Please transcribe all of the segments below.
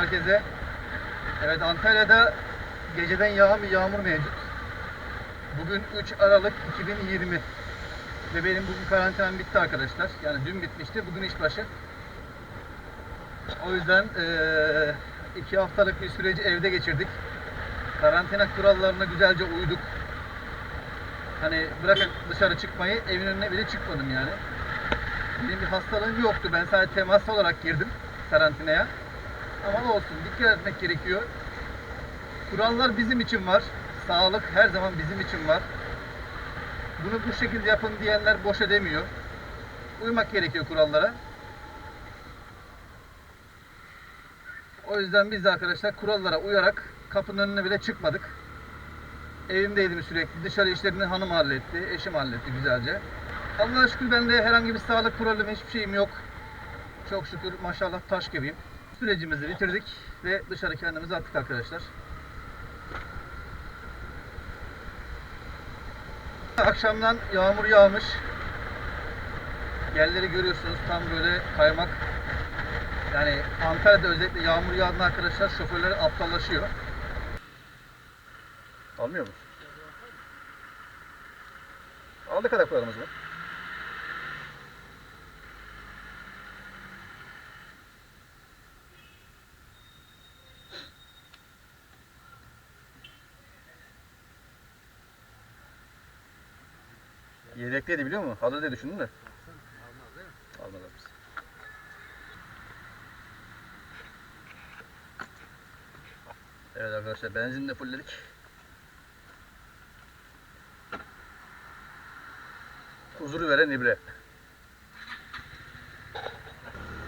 Herkese. Evet Antalya'da geceden yağan bir yağmur mevcut. Bugün 3 Aralık 2020. Ve benim bugün karantinam bitti arkadaşlar. Yani dün bitmişti, bugün iş başı. O yüzden eee, iki haftalık bir süreci evde geçirdik. Karantina kurallarına güzelce uyduk. Hani bırakın dışarı çıkmayı, evin önüne bile çıkmadım yani. Benim bir hastalığım yoktu. Ben sadece temas olarak girdim karantinaya. Ama olsun dikkat etmek gerekiyor. Kurallar bizim için var. Sağlık her zaman bizim için var. Bunu bu şekilde yapın diyenler boşa demiyor. Uymak gerekiyor kurallara. O yüzden biz de arkadaşlar kurallara uyarak kapının önüne bile çıkmadık. Evimdeydim sürekli. Dışarı işlerini hanım halletti, eşim halletti güzelce. Allah'a şükür bende herhangi bir sağlık problemi hiçbir şeyim yok. Çok şükür maşallah taş gibiyim. Sürecimizi bitirdik ve dışarı kendimizi attık arkadaşlar. Akşamdan yağmur yağmış. Yerleri görüyorsunuz tam böyle kaymak. Yani Antalya'da özellikle yağmur yağdığında arkadaşlar şoförler aptallaşıyor. Almıyor mu? Al ne kadar? Yedekliydi biliyor musun? Hazır diye düşündüm de. Almaz almaz. Evet arkadaşlar benzinle fullledik. Huzuru veren ibre.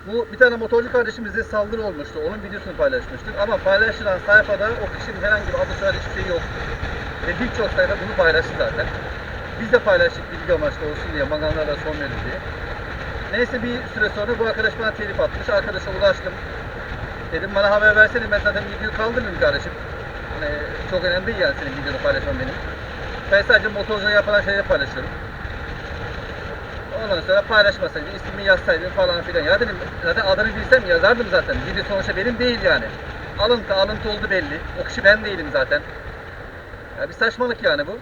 Bu bir tane motorcu kardeşimize saldırı olmuştu. Onun videosunu paylaşmıştık. Ama paylaşılan sayfada o kişinin herhangi bir adı soyadı hiçbir şey yok. Ve birçok sayfa bunu paylaştı zaten. Biz de paylaştık bilgi amaçlı olsun diye, manganlara son verir diye. Neyse bir süre sonra bu arkadaş bana telif atmış. Arkadaşa ulaştım. Dedim bana haber versene ben zaten videoyu kaldırırım kardeşim. Hani çok önemli değil yani senin videonu paylaşmam benim. Ben sadece motorcuya yapılan şeyleri paylaşıyorum. Ondan sonra paylaşmasaydı, ismimi yazsaydım falan filan. Ya dedim zaten adını bilsem yazardım zaten. Video sonuçta benim değil yani. Alıntı, alıntı oldu belli. O kişi ben değilim zaten. Ya bir saçmalık yani bu.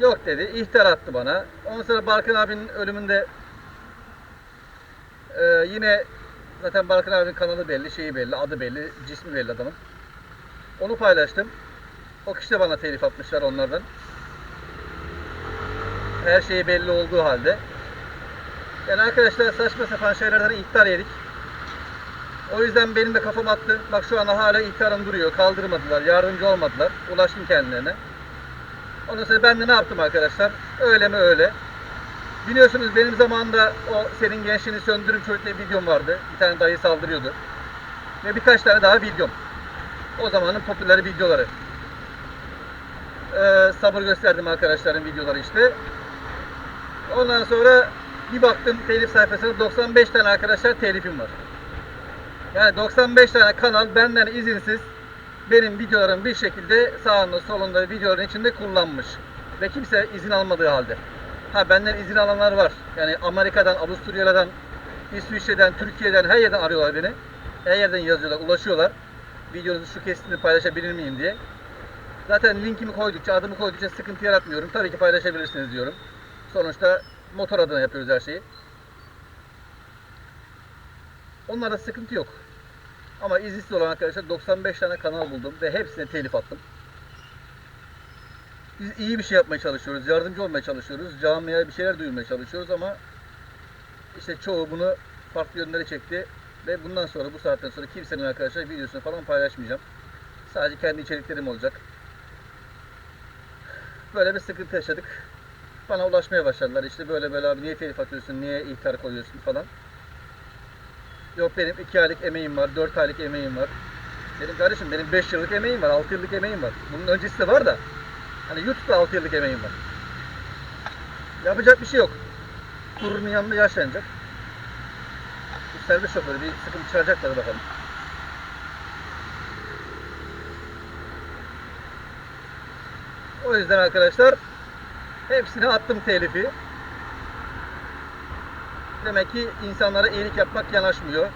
Yok dedi. ihtar attı bana. Ondan sonra Barkın abinin ölümünde e, yine zaten Barkın abinin kanalı belli, şeyi belli, adı belli, cismi belli adamın. Onu paylaştım. O kişi de bana telif atmışlar onlardan. Her şey belli olduğu halde. Yani arkadaşlar saçma sapan şeylerden ihtar yedik. O yüzden benim de kafam attı. Bak şu anda hala ihtarım duruyor. Kaldırmadılar, yardımcı olmadılar. Ulaştım kendilerine. Ondan sonra ben de ne yaptım arkadaşlar? Öyle mi öyle. Biliyorsunuz benim zamanında o senin gençliğini söndürüm çocuk diye videom vardı. Bir tane dayı saldırıyordu. Ve birkaç tane daha videom. O zamanın popüler videoları. Ee, sabır gösterdim arkadaşların videoları işte. Ondan sonra bir baktım telif sayfasına 95 tane arkadaşlar telifim var. Yani 95 tane kanal benden izinsiz benim videolarım bir şekilde sağında solunda videoların içinde kullanmış. Ve kimse izin almadığı halde. Ha benden izin alanlar var. Yani Amerika'dan, Avusturya'dan, İsviçre'den, Türkiye'den her yerden arıyorlar beni. Her yerden yazıyorlar, ulaşıyorlar. Videonuzu şu kesitini paylaşabilir miyim diye. Zaten linkimi koydukça, adımı koydukça sıkıntı yaratmıyorum. Tabii ki paylaşabilirsiniz diyorum. Sonuçta motor adına yapıyoruz her şeyi. Onlarda sıkıntı yok. Ama izinsiz olan arkadaşlar 95 tane kanal buldum ve hepsine telif attım. Biz iyi bir şey yapmaya çalışıyoruz, yardımcı olmaya çalışıyoruz, camiye bir şeyler duyurmaya çalışıyoruz ama işte çoğu bunu farklı yönlere çekti ve bundan sonra bu saatten sonra kimsenin arkadaşlar videosunu falan paylaşmayacağım. Sadece kendi içeriklerim olacak. Böyle bir sıkıntı yaşadık. Bana ulaşmaya başladılar. İşte böyle böyle abi niye telif atıyorsun, niye ihtar koyuyorsun falan. Yok benim 2 aylık emeğim var, 4 aylık emeğim var. Dedim kardeşim benim 5 yıllık emeğim var, 6 yıllık emeğim var. Bunun öncesi de var da. Hani YouTube'da 6 yıllık emeğim var. Yapacak bir şey yok. Gururun yanında yaşlanacak. Bu servis şoförü bir sıkıntı çıkaracaklar bakalım. O yüzden arkadaşlar hepsine attım telifi. Demek ki insanlara iyilik yapmak yanaşmıyor.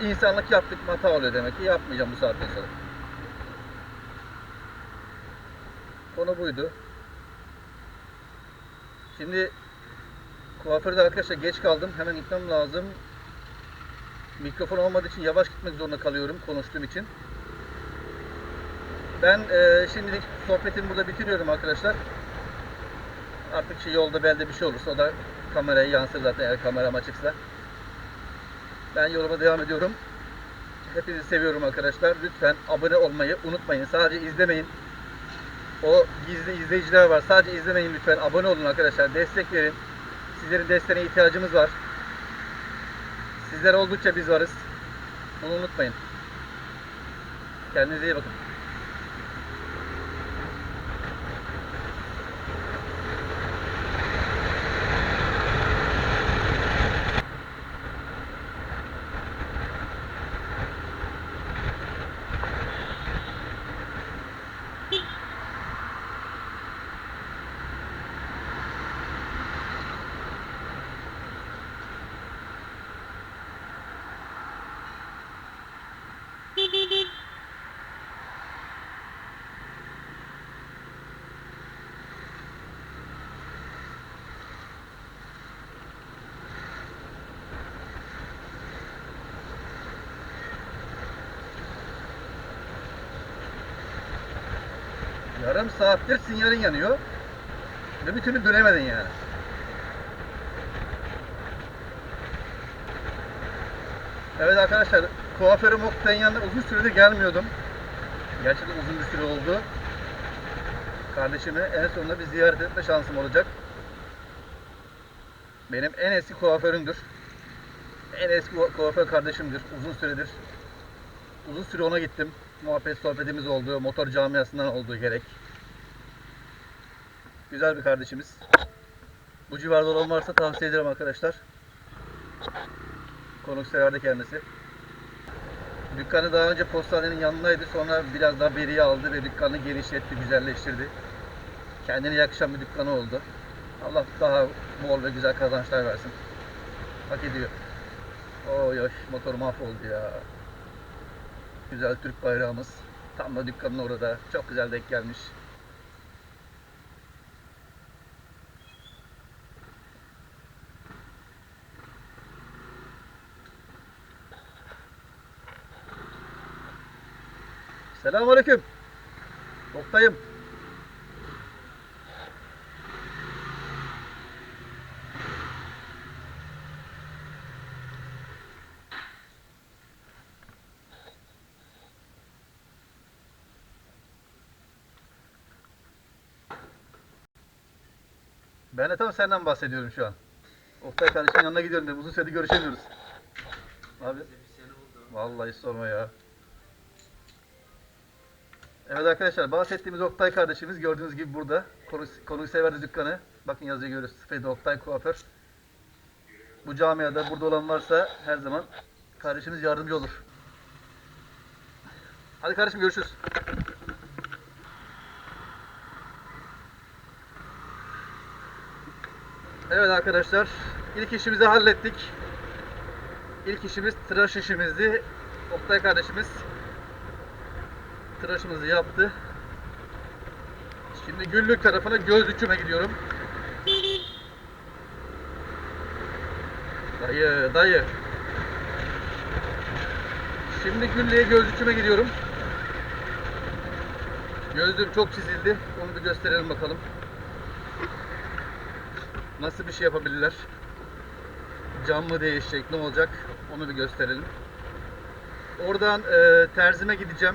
insanlık yaptık hata oluyor demek ki yapmayacağım bu saatten sonra. Konu buydu. Şimdi kuaförde arkadaşlar geç kaldım. Hemen gitmem lazım. Mikrofon olmadığı için yavaş gitmek zorunda kalıyorum konuştuğum için. Ben e, şimdilik sohbetimi burada bitiriyorum arkadaşlar. Artık şey yolda belde bir şey olursa o da kameraya yansır zaten eğer kameram açıksa. Ben yoluma devam ediyorum. Hepinizi seviyorum arkadaşlar. Lütfen abone olmayı unutmayın. Sadece izlemeyin. O gizli izleyiciler var. Sadece izlemeyin lütfen. Abone olun arkadaşlar. Destek verin. Sizlerin desteğine ihtiyacımız var. Sizler oldukça biz varız. Bunu unutmayın. Kendinize iyi bakın. Yarım saattir sinyalin yanıyor. Ve bir türlü dönemedin yani. Evet arkadaşlar, kuaförüm Oktay'ın yanına uzun süredir gelmiyordum. Gerçekten uzun bir süre oldu. Kardeşimi en sonunda bir ziyaret etme şansım olacak. Benim en eski kuaförümdür. En eski kuaför kardeşimdir uzun süredir. Uzun süre ona gittim. Muhabbet sohbetimiz oldu. Motor camiasından olduğu gerek. Güzel bir kardeşimiz. Bu civarda olan varsa tavsiye ederim arkadaşlar. Konukseverdi kendisi. Dükkanı daha önce postanenin yanındaydı. Sonra biraz daha beriye aldı ve dükkanı genişletti, güzelleştirdi. Kendine yakışan bir dükkanı oldu. Allah daha bol ve güzel kazançlar versin. Hak ediyor. Oy oy motor mahvoldu ya. Güzel Türk bayrağımız. Tam da dükkanın orada. Çok güzel denk gelmiş. Selamünaleyküm. Oktay'ım. Ben de tam senden bahsediyorum şu an. Oktay kardeşimin yanına gidiyorum dedim. Uzun süredir görüşemiyoruz. Abi. Vallahi sorma ya. Evet arkadaşlar bahsettiğimiz Oktay kardeşimiz gördüğünüz gibi burada. Konuk severdi dükkanı. Bakın yazıyı görüyorsunuz. Fedi Oktay Kuaför. Bu camiada burada olan varsa her zaman kardeşimiz yardımcı olur. Hadi kardeşim görüşürüz. Evet arkadaşlar ilk işimizi hallettik. İlk işimiz tıraş işimizdi. Oktay kardeşimiz tıraşımızı yaptı. Şimdi güllük tarafına göz dikime gidiyorum. Dayı, dayı. Şimdi güllüğe göz dikime gidiyorum. Gözlüğüm çok çizildi. Onu bir gösterelim bakalım. Nasıl bir şey yapabilirler? Cam mı değişecek, ne olacak? Onu bir gösterelim. Oradan e, terzime gideceğim.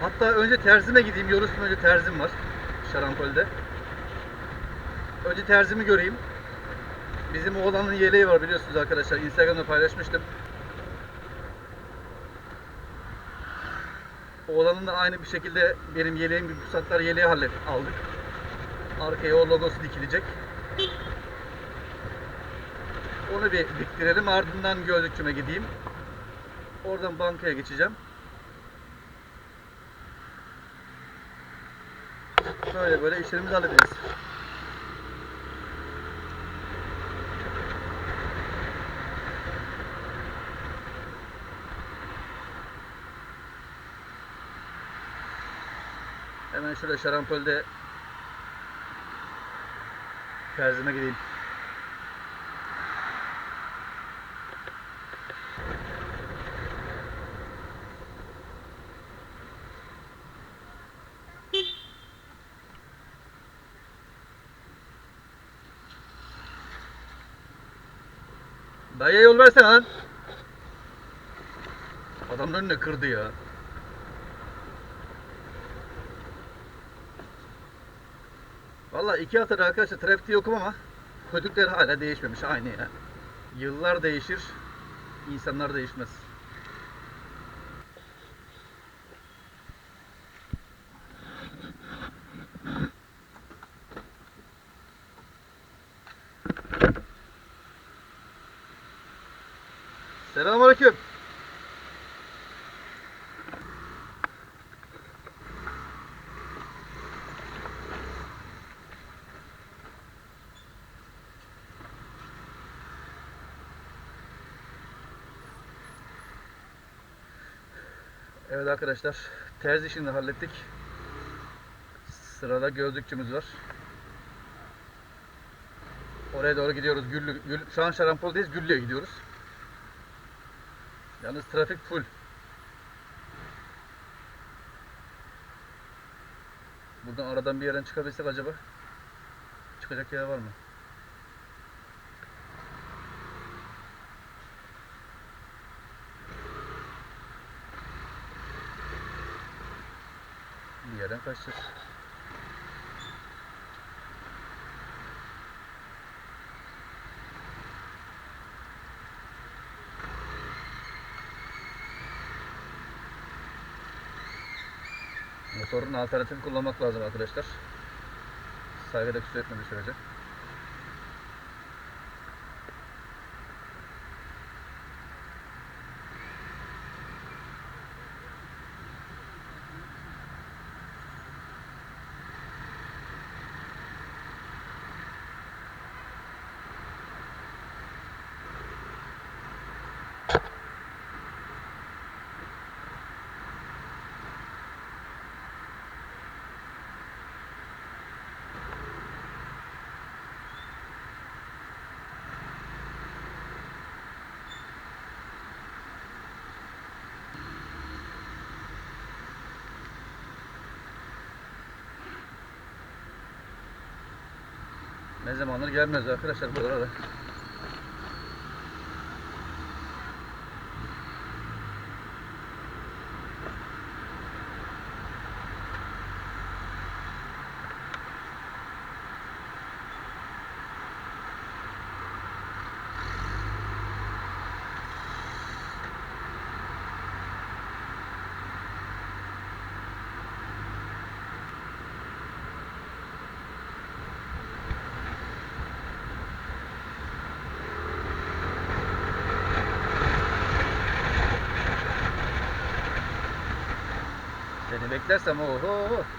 Hatta önce terzime gideyim. Üstünde önce terzim var. Şarampol'de. Önce terzimi göreyim. Bizim oğlanın yeleği var biliyorsunuz arkadaşlar. Instagram'da paylaşmıştım. Oğlanın da aynı bir şekilde benim yeleğim gibi pusatlar yeleği hallet aldık. Arkaya o logosu dikilecek. Onu bir diktirelim. Ardından gözlükçüme gideyim. Oradan bankaya geçeceğim. Böyle böyle işlerimizi hallederiz. Hemen şurada şarampolde terzime gideyim. Dayıya yol versene lan. Adamın önüne kırdı ya. Vallahi iki haftadır arkadaşlar trafikte yokum ama kötülükler hala değişmemiş aynı ya. Yıllar değişir, insanlar değişmez. Selamünaleyküm. Evet arkadaşlar, terzi işini hallettik. Sırada gözlükçümüz var. Oraya doğru gidiyoruz. Güllü, Gül, şu an Şarampol'dayız. Güllü'ye gidiyoruz. Yalnız trafik full. Buradan aradan bir yerden çıkabilsek acaba? Çıkacak yer var mı? Yerden kaçacağız. Motorun alternatif kullanmak lazım arkadaşlar. Saygıda küsur etmediği sürece. Ne zamandır gelmez arkadaşlar buralara. 这什么？哦。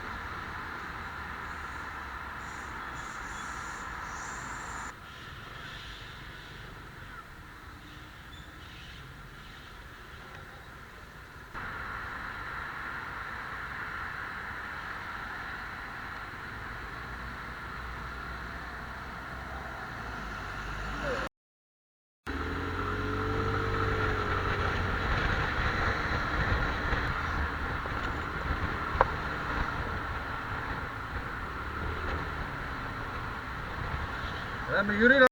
Bir yürü lan.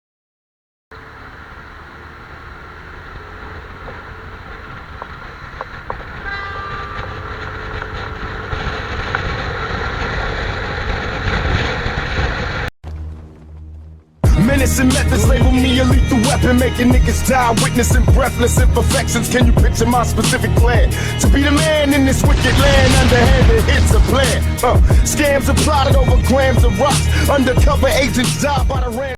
Menacing methods label me a lethal weapon, making niggas die, witnessing breathless imperfections. Can you picture my specific plan? To be the man in this wicked land, underhanded, it's a plan. Uh, scams are plotted over grams of rocks. Undercover agents die by the ram.